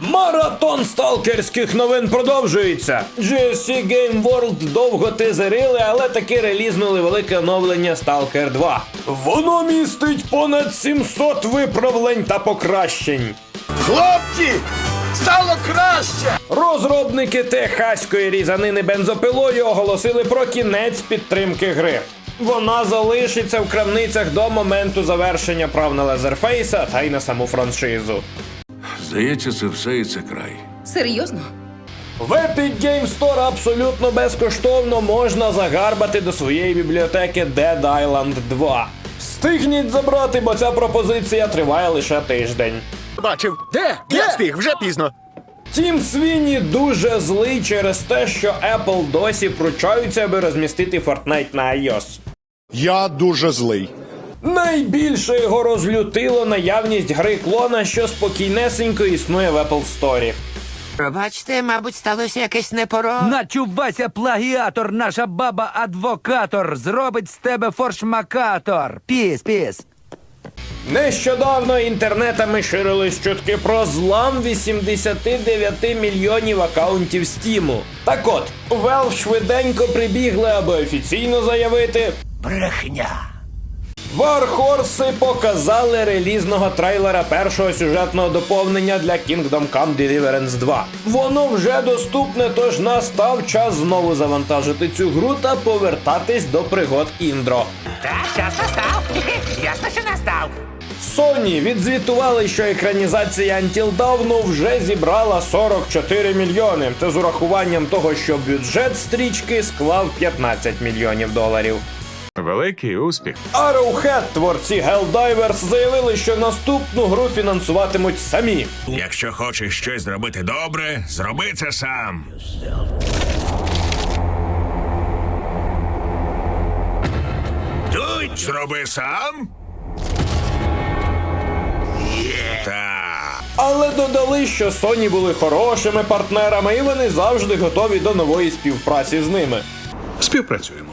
маратон сталкерських новин продовжується. GSC Game World довго тизерили, але таки релізнули велике оновлення Stalker 2. Воно містить понад 700 виправлень та покращень. Хлопці! Стало краще! Розробники техаської різанини бензопилою оголосили про кінець підтримки гри. Вона залишиться в крамницях до моменту завершення прав на Лазерфейса та й на саму франшизу. Здається, це все і це край. Серйозно? В Epic Game Store абсолютно безкоштовно можна загарбати до своєї бібліотеки Dead Island 2. Встигніть забрати, бо ця пропозиція триває лише тиждень. Бачив. Де? Я встиг, вже пізно. Тім Свіні дуже злий через те, що Apple досі пручаються, аби розмістити Fortnite на iOS. Я дуже злий. Найбільше його розлютило наявність гри клона, що спокійнесенько існує в Apple Store. Пробачте, мабуть, сталося якесь непоро. Начувайся, плагіатор, наша баба адвокатор, зробить з тебе форшмакатор. Піс, піс. Нещодавно інтернетами ширились чутки про злам 89 мільйонів акаунтів Стіму. Так от, Valve швиденько прибігли, аби офіційно заявити. Брехня. Вархорси показали релізного трейлера першого сюжетного доповнення для Kingdom Come Deliverance 2. Воно вже доступне, тож настав час знову завантажити цю гру та повертатись до пригод Індро. Так, час настав. Ясно, що настав. Sony відзвітували, що екранізація Until Dawn вже зібрала 44 мільйони. Це з урахуванням того, що бюджет стрічки склав 15 мільйонів доларів. Великий успіх. Arrowhead, творці Helldivers, заявили, що наступну гру фінансуватимуть самі. Якщо хочеш щось зробити добре, зроби це сам. Тут зроби сам. Але додали, що Sony були хорошими партнерами, і вони завжди готові до нової співпраці з ними. Співпрацюємо.